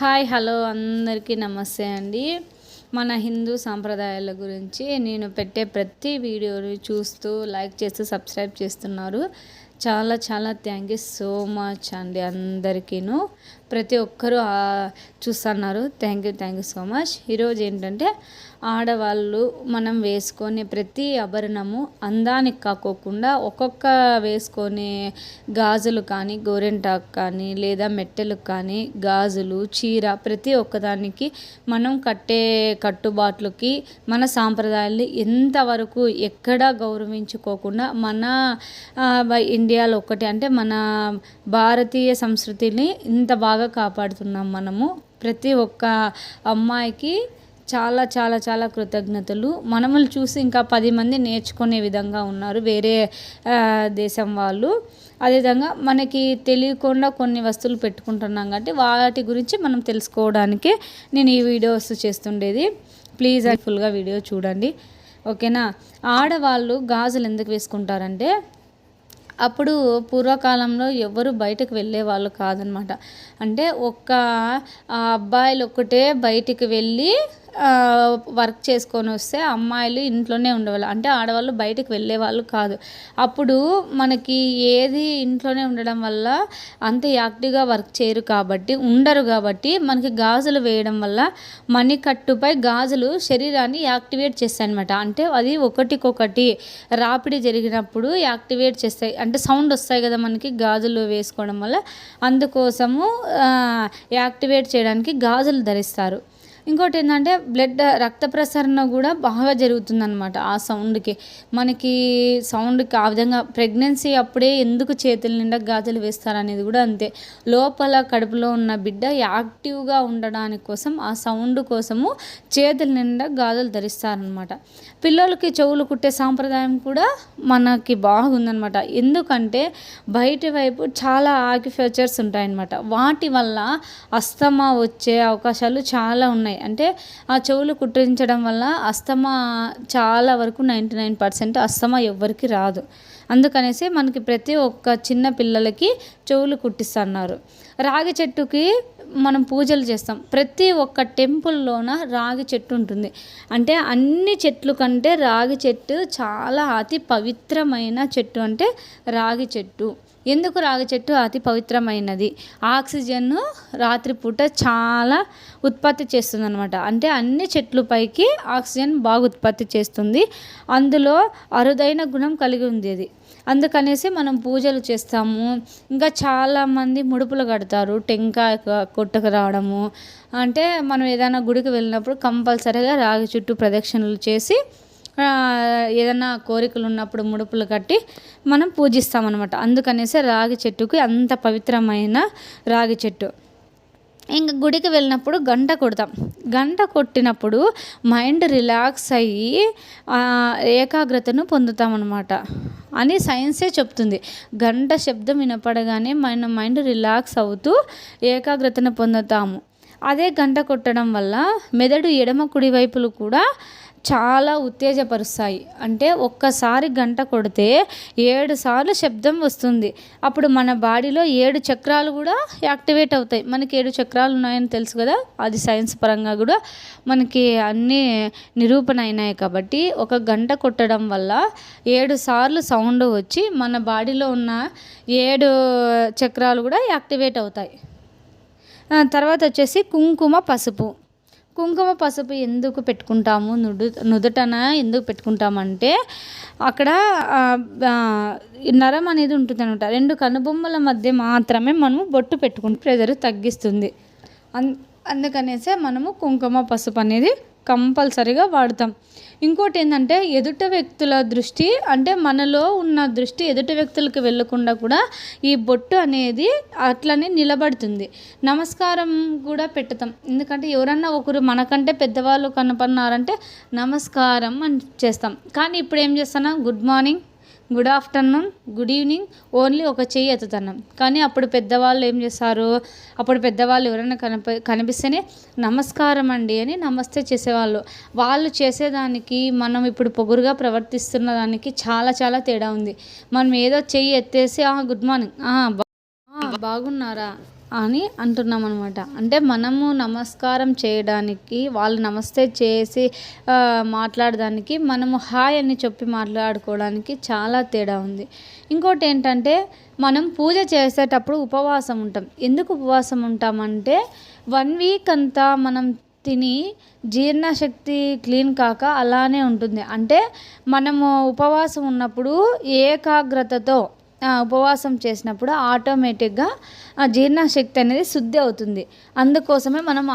Hi hello అందరికీ నమస్తే అండి. మన హిందూ సాంప్రదాయాల గురించి నేను పెట్టే ప్రతి వీడియోని చూస్తూ లైక్ చేస్తూ సబ్స్క్రైబ్ చేస్తున్నారు. చాలా చాలా థ్యాంక్ యూ సో మచ్ అండి అందరికీను. ప్రతి ఒక్కరూ చూస్తున్నారు. Thank you thank you so much ఈరోజు ఏంటంటే ఆడవాళ్ళు మనం వేసుకునే ప్రతి ఆభరణము అందానికి కాకోకుండా ఒక్కొక్క వేసుకునే గాజులు కానీ గోరెంటాకు కానీ లేదా మెట్టెలు కానీ గాజులు చీర ప్రతి ఒక్కదానికి మనం కట్టే కట్టుబాట్లకి మన సాంప్రదాయాల్ని ఎంతవరకు ఎక్కడా గౌరవించుకోకుండా మన ఇండియాలో ఒకటి అంటే మన భారతీయ సంస్కృతిని ఇంత బాగా కాపాడుతున్నాం మనము. ప్రతి ఒక్క అమ్మాయికి చాలా చాలా చాలా కృతజ్ఞతలు. మనమల్ని చూసి ఇంకా పది మంది నేర్చుకునే విధంగా ఉన్నారు వేరే దేశం వాళ్ళు. అదేవిధంగా మనకి తెలియకుండా కొన్ని వస్తువులు పెట్టుకుంటున్నాం కాబట్టి వాటి గురించి మనం తెలుసుకోవడానికి నేను ఈ వీడియోస్ చేస్తుండేది. ప్లీజ్ ఫుల్గా వీడియో చూడండి. ఓకేనా? ఆడవాళ్ళు గాజులు ఎందుకు వేసుకుంటారంటే అప్పుడు పూర్వకాలంలో ఎవరు బయటకు వెళ్ళే వాళ్ళు కాదనమాట. అంటే ఒక్క అబ్బాయిలు ఒక్కటే బయటికి వెళ్ళి వర్క్ చేసుకొని వస్తే అమ్మాయిలు ఇంట్లోనే ఉండేవాళ్ళు. అంటే ఆడవాళ్ళు బయటకు వెళ్ళే వాళ్ళు కాదు. అప్పుడు మనకి ఏది ఇంట్లోనే ఉండడం వల్ల అంత యాక్టివ్గా వర్క్ చేయరు కాబట్టి ఉండరు కాబట్టి మనకి గాజులు వేయడం వల్ల మణికట్టుపై గాజులు శరీరాన్ని యాక్టివేట్ చేస్తాయి అనమాట అంటే అది ఒకటికొకటి రాపిడి జరిగినప్పుడు యాక్టివేట్ చేస్తాయి. అంటే సౌండ్ వస్తాయి కదా మనకి గాజులు వేసుకోవడం వల్ల. అందుకోసము యాక్టివేట్ చేయడానికి గాజులు ధరిస్తారు. ఇంకోటి ఏంటంటే బ్లడ్ రక్త ప్రసరణ కూడా బాగా జరుగుతుందన్నమాట ఆ సౌండ్కి. మనకి సౌండ్కి ఆ విధంగా ప్రెగ్నెన్సీ అప్పుడే ఎందుకు చేతుల నిండా గాజులు వేస్తారనేది కూడా అంతే. లోపల కడుపులో ఉన్న బిడ్డ యాక్టివ్గా ఉండడానికి కోసం ఆ సౌండ్ కోసము చేతుల నిండా గాజులు ధరిస్తారనమాట పిల్లలకి చెవులు కుట్టే సాంప్రదాయం కూడా మనకి బాగుందనమాట ఎందుకంటే బయట వైపు చాలా ఆక్యుఫ్యూచర్స్ ఉంటాయన్నమాట. వాటి వల్ల అస్తమా వచ్చే అవకాశాలు చాలా ఉన్నాయి. అంటే ఆ చెవులు కుట్టించడం వల్ల అస్తమా చాలా వరకు నైంటీ నైన్ పర్సెంట్ అస్తమా ఎవ్వరికి రాదు. అందుకనేసి మనకి ప్రతి ఒక్క చిన్న పిల్లలకి చెవులు కుట్టిస్తున్నారు. రాగి చెట్టుకి మనం పూజలు చేస్తాం. ప్రతి ఒక్క టెంపుల్లోన రాగి చెట్టు ఉంటుంది. అంటే అన్ని చెట్లు కంటే రాగి చెట్టు చాలా అతి పవిత్రమైన చెట్టు అంటే రాగి చెట్టు. ఎందుకు రాగి చెట్టు అతి పవిత్రమైనది? ఆక్సిజన్ రాత్రిపూట చాలా ఉత్పత్తి చేస్తుంది అనమాట అంటే అన్ని చెట్లు పైకి ఆక్సిజన్ బాగా ఉత్పత్తి చేస్తుంది. అందులో అరుదైన గుణం కలిగి ఉంది అది అందుకనేసి మనం పూజలు చేస్తాము. ఇంకా చాలామంది ముడుపులు కడతారు. టెంకాయ కొట్టుకు రావడము. అంటే మనం ఏదైనా గుడికి వెళ్ళినప్పుడు కంపల్సరీగా రాగి చుట్టూ ప్రదక్షిణలు చేసి ఏదైనా కోరికలు ఉన్నప్పుడు ముడుపులు కట్టి మనం పూజిస్తామన్నమాట. అందుకనేసి రాగి చెట్టుకి అంత పవిత్రమైన రాగి చెట్టు. ఇంకా గుడికి వెళ్ళినప్పుడు గంట కొడతాం. గంట కొట్టినప్పుడు మైండ్ రిలాక్స్ అయ్యి ఏకాగ్రతను పొందుతామన్నమాట. అని సైన్సే చెప్తుంది. గంట శబ్దం వినపడగానే మన మైండ్ రిలాక్స్ అవుతూ ఏకాగ్రతను పొందుతాము. అదే గంట కొట్టడం వల్ల మెదడు ఎడమ కుడి వైపులు కూడా చాలా ఉత్తేజపరుస్తాయి. అంటే ఒక్కసారి గంట కొడితే ఏడు సార్లు శబ్దం వస్తుంది. అప్పుడు మన బాడీలో ఏడు చక్రాలు కూడా యాక్టివేట్ అవుతాయి. మనకి ఏడు చక్రాలు ఉన్నాయని తెలుసు కదా? అది సైన్స్ పరంగా కూడా మనకి అన్నీ నిరూపణ అయినాయి కాబట్టి ఒక గంట కొట్టడం వల్ల ఏడు సార్లు సౌండ్ వచ్చి మన బాడీలో ఉన్న ఏడు చక్రాలు కూడా యాక్టివేట్ అవుతాయి. తర్వాత వచ్చేసి కుంకుమ పసుపు. కుంకుమ పసుపు ఎందుకు పెట్టుకుంటాము? నుడు నుదుటన ఎందుకు పెట్టుకుంటామంటే అక్కడ నరం అనేది ఉంటుంది అనమాట రెండు కనుబొమ్మల మధ్య మాత్రమే మనము బొట్టు పెట్టుకుంటే ప్రెజర్ తగ్గిస్తుంది. అన్ అందుకనేసే మనము కుంకుమ పసుపు అనేది కంపల్సరీగా వాడతాం. ఇంకోటి ఏంటంటే ఎదుట వ్యక్తుల దృష్టి అంటే మనలో ఉన్న దృష్టి ఎదుటి వ్యక్తులకు వెళ్ళకుండా కూడా ఈ బొట్టు అనేది అట్లనే నిలబడుతుంది. నమస్కారం కూడా పెడతాం ఎందుకంటే ఎవరన్నా ఒకరు మనకంటే పెద్దవాళ్ళు కనపడినారంటే నమస్కారం అని చేస్తాం. కానీ ఇప్పుడు ఏం చేస్తున్నా good morning. Good afternoon good evening only ఒక చెయ్యి ఎత్తుతున్నాం కానీ అప్పుడు పెద్దవాళ్ళు ఏం చేస్తారు? అప్పుడు పెద్దవాళ్ళు ఎవరైనా కనిపి కనిపిస్తేనే నమస్కారం అండి అని నమస్తే చేసేవాళ్ళు. వాళ్ళు చేసేదానికి మనం ఇప్పుడు పొగురుగా ప్రవర్తిస్తున్న దానికి చాలా చాలా తేడా ఉంది. మనం ఏదో చెయ్యి ఎత్తేసి గుడ్ మార్నింగ్ బాగున్నారా? అని అంటున్నాం అనమాట అంటే మనము నమస్కారం చేయడానికి వాళ్ళు నమస్తే చేసి మాట్లాడడానికి మనము హాయ్ అని చెప్పి మాట్లాడుకోవడానికి చాలా తేడా ఉంది. ఇంకోటి ఏంటంటే మనం పూజ చేసేటప్పుడు ఉపవాసం ఉంటాం. ఎందుకు ఉపవాసం ఉంటామంటే వన్ వీక్ అంతా మనం తిని జీర్ణశక్తి క్లీన్ కాక అలానే ఉంటుంది. అంటే మనము ఉపవాసం ఉన్నప్పుడు ఏకాగ్రతతో ఉపవాసం చేసినప్పుడు ఆటోమేటిక్గా జీర్ణశక్తి అనేది శుద్ధి అవుతుంది. అందుకోసమే మనం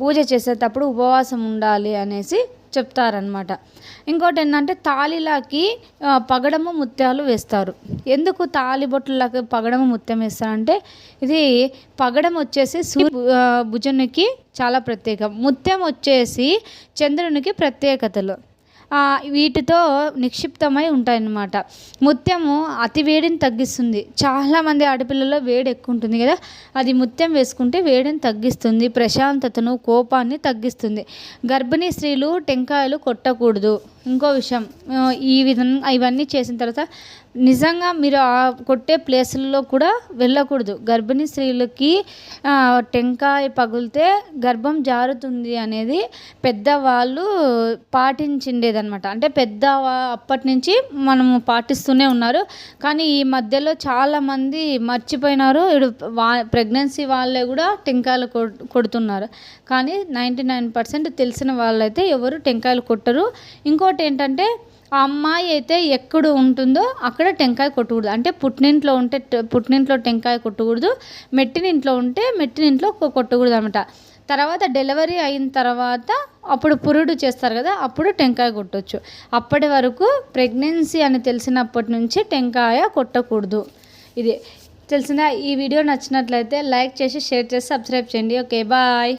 పూజ చేసేటప్పుడు ఉపవాసం ఉండాలి అనేసి చెప్తారనమాట ఇంకోటి ఏంటంటే తాళిలాకి పగడము ముత్యాలు వేస్తారు. ఎందుకు తాళిబొట్టులకి పగడము ముత్యం వేస్తారంటే ఇది పగడం వచ్చేసి సూర్య భుజునికి చాలా ప్రత్యేకం. ముత్యం వచ్చేసి చంద్రునికి ప్రత్యేకతలు. వీటితో నిక్షిప్తమై ఉంటాయన్నమాట. ముత్యము అతి వేడిని తగ్గిస్తుంది. చాలామంది ఆడపిల్లల్లో వేడి ఎక్కువ ఉంటుంది కదా. అది ముత్యం వేసుకుంటే వేడిని తగ్గిస్తుంది. ప్రశాంతతను కోపాన్ని తగ్గిస్తుంది. గర్భిణీ స్త్రీలు టెంకాయలు కొట్టకూడదు. ఇంకో విషయం ఈ విధంగా ఇవన్నీ చేసిన తర్వాత నిజంగా మీరు ఆ కొట్టే ప్లేసుల్లో కూడా వెళ్ళకూడదు. గర్భిణీ స్త్రీలకి టెంకాయ పగిలితే గర్భం జారుతుంది అనేది పెద్దవాళ్ళు లేదనమాట. అంటే పెద్ద అప్పటి నుంచి మనము పాటిస్తూనే ఉన్నారు. కానీ ఈ మధ్యలో చాలామంది మర్చిపోయినారు. ఇప్పుడు వా ప్రెగ్నెన్సీ వాళ్ళే కూడా టెంకాయలు కొ- కొడుతున్నారు. కానీ నైంటీ నైన్ పర్సెంట్ తెలిసిన వాళ్ళైతే ఎవరు టెంకాయలు కొట్టరు. ఇంకోటి ఏంటంటే ఆ అమ్మాయి అయితే ఎక్కడ ఉంటుందో అక్కడ టెంకాయ కొట్టకూడదు. అంటే పుట్టినింట్లో ఉంటే పుట్టినింట్లో టెంకాయ కొట్టకూడదు. మెట్టినింట్లో ఉంటే మెట్టినింట్లో కొట్టకూడదు అనమాట తర్వాత డెలివరీ అయిన తర్వాత అప్పుడు పురుడు చేస్తారు కదా అప్పుడు టెంకాయ కొట్టొచ్చు. అప్పటి వరకు ప్రెగ్నెన్సీ అని తెలిసినప్పటి నుంచి టెంకాయ కొట్టకూడదు. ఇది తెలిసిందా ఈ వీడియో నచ్చినట్లయితే లైక్ చేసి షేర్ చేసి సబ్స్క్రైబ్ చేయండి. Okay bye.